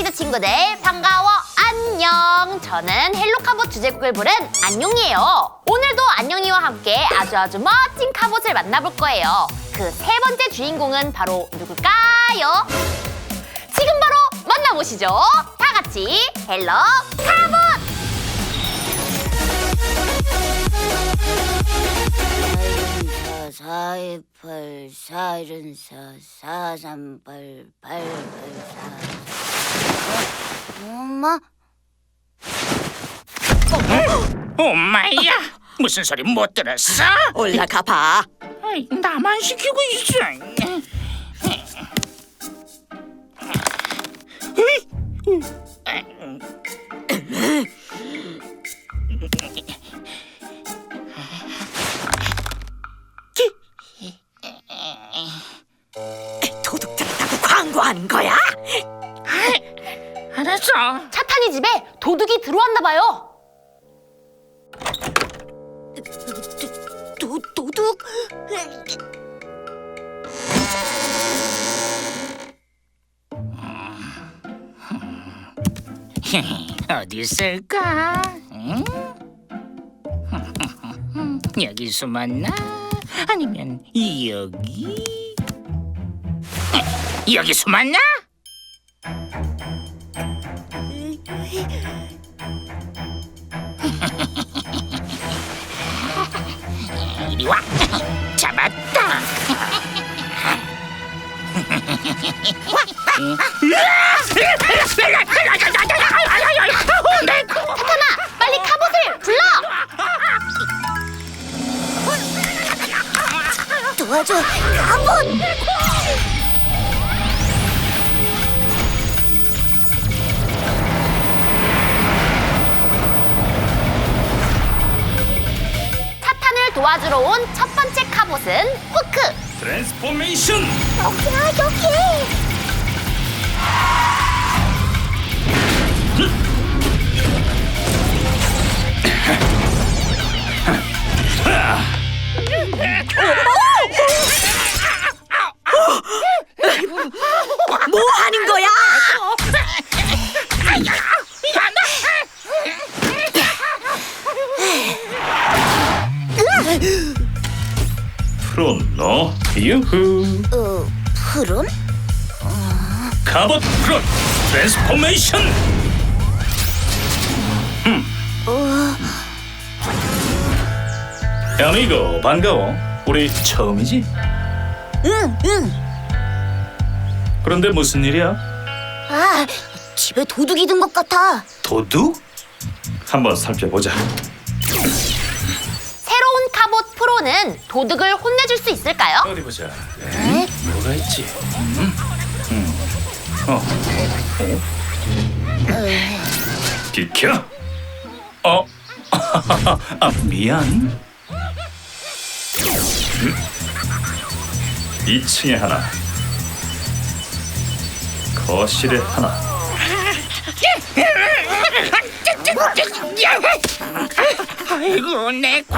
헬로키즈 친구들 반가워. 안녕. 저는 헬로카봇 주제곡을 부른 안녕이에요. 오늘도 안녕이와 함께 아주 아주 멋진 카봇을 만나볼 거예요. 그 세 번째 주인공은 바로 누굴까요? 지금 바로 만나보시죠. 다 같이 헬로 카봇 사이팔 사일은사 사삼팔 팔팔사 엄마? 엄마야 무슨 소리 못 들었어? 올라가 봐. 나만 시키고 있어. 알았어. 차탄이 집에 도둑이 들어왔나 봐요 도, 도둑? 어디 있을까? 응? 여기 숨었나? 아니면 여기? 여기 숨었나? 차탄아 빨리 카봇을 불러! 도와줘 가본 차탄을 도와주러 온 첫 번째 카봇은 후크 트랜스포메이션 여기야 여기 뭐 하는 유후 어, 푸른? 갑옷 프론 트랜스포메이션 음. 아미고 반가워 우리 처음이지? 응, 응 그런데 무슨 일이야? 아, 집에 도둑이 든 것 같아 도둑? 한번 살펴보자 프로는 도둑을 혼내줄 수 있을까요? 어디 보자 에? 뭐가 있지? 음? 음. 어. 어? 비켜 어? 아, 미안 음? 2층에 하나 거실에 하나 아이고 내 코.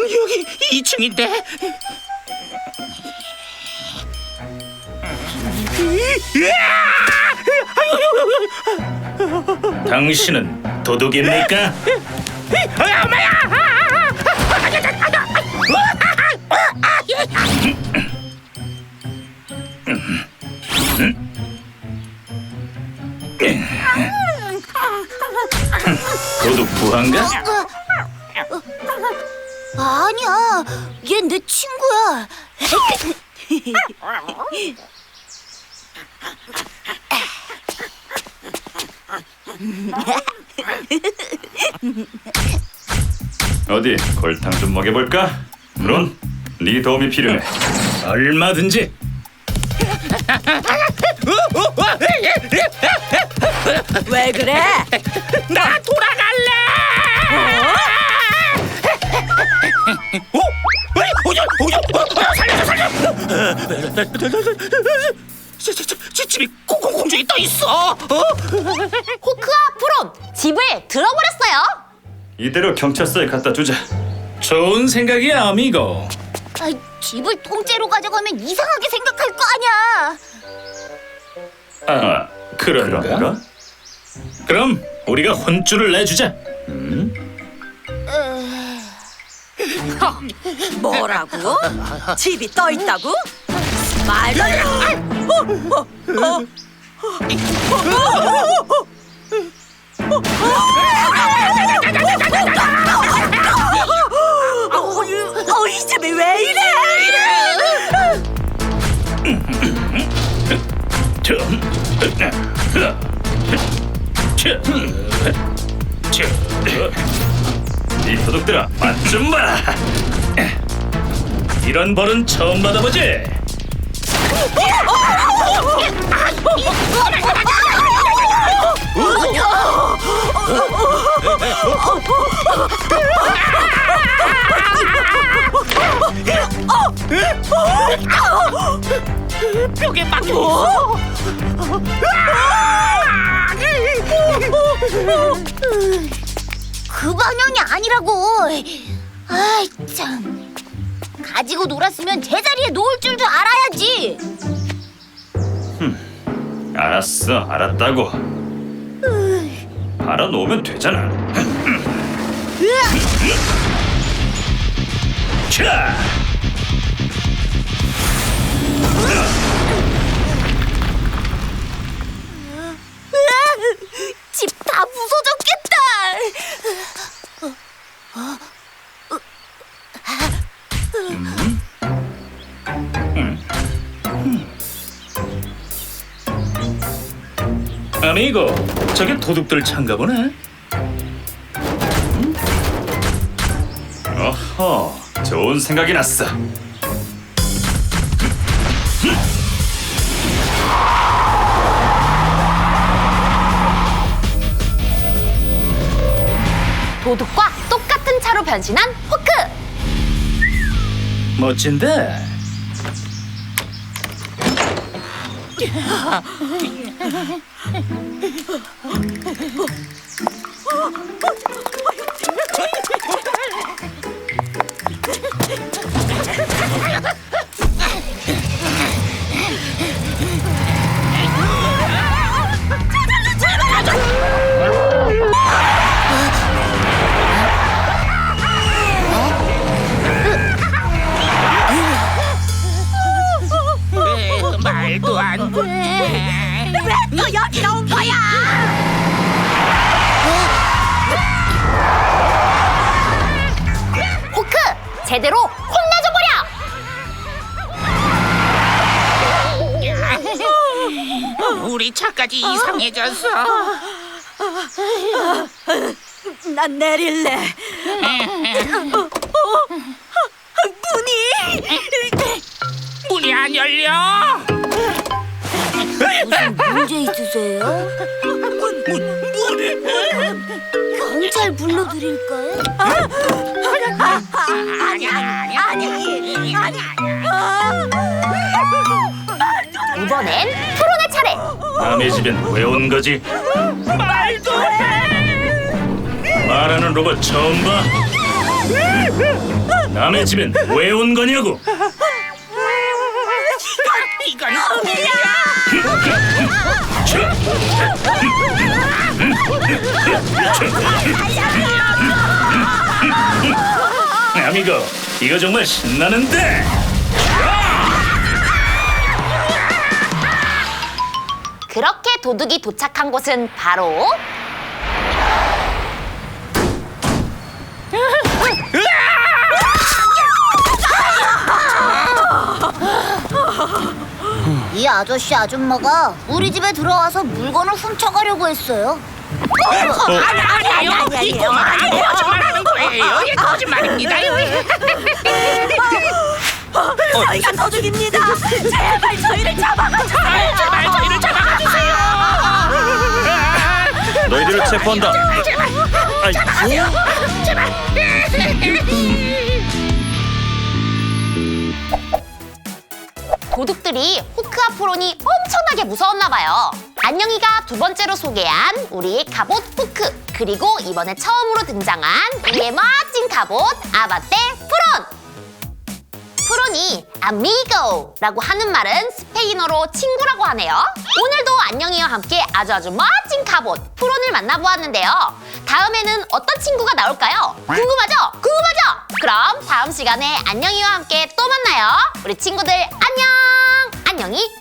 여기 2층인데. 당신은 도둑입니까? 어디 골탕 좀 먹여볼까? 물론 네 도움이 필요해 얼마든지 왜 그래? 나 돌 집이 공중에 떠 있어. 어? 호크와 프론 집을 들어버렸어요. 이대로 경찰서에 갖다 두자. 좋은 생각이야, 아미고. 아, 집을 통째로 가져가면 이상하게 생각할 거 아니야. 아, 그런가? 그런가? 그럼 우리가 혼쭐을 내주자. 뭐라고? 집이 떠 있다고? 말도. 어, 이 도둑들아, 맛좀 봐라. 이런 벌은 처음 받아보지. 그 방향이 아니라고. 아이 참. 가지고 놀았으면 제자리에 놓을 줄도 알아야지. 알았어, 알았다고. 알아 놓으면 되잖아. 자, 집 아미고, 저게 도둑들 찬가 보네. 어허, 좋은 생각이 났어. 도둑과 똑같은 차로 변신한 호크. 멋진데. あっ! 우리 차까지 이상해졌어. 난 내릴래. 문이 문이 안 열려. 문제 있으세요? 경찰 불러드릴까요? 아니 아니 아니 아니. 이번엔 차례. 남의 집엔 왜 온 거지? 말도 해. 말하는 로봇 처음 봐. 남의 집엔 왜 온 거냐고. 이건 아미고, 이거 정말 신나는데. 그렇게 도둑이 도착한 곳은 바로 이 아저씨 아줌마가 우리 집에 들어와서 물건을 훔쳐가려고 했어요. 아니에요. 이거 아니에요. 거짓말하는 거예요. 거짓말입니다 요. 저희가 도둑입니다. 제발 저희를 잡아가주세요. 제발 저희를 잡아가 주세요. 너희들을 체포한다. 아이, 도둑들이 호크와 프론이 엄청나게 무서웠나 봐요. 안녕이가 두 번째로 소개한 우리 갑옷 호크. 그리고 이번에 처음으로 등장한 우리의 멋진 갑옷 아바떼 프론! 프론이 아미고라고 하는 말은 스페인어로 친구라고 하네요. 오늘도 안녕이와 함께 아주 아주 멋진 갑옷 프론을 만나보았는데요. 다음에는 어떤 친구가 나올까요? 궁금하죠? 궁금하죠? 그럼 다음 시간에 안녕이와 함께 또 만나요. 우리 친구들 안녕! 안녕히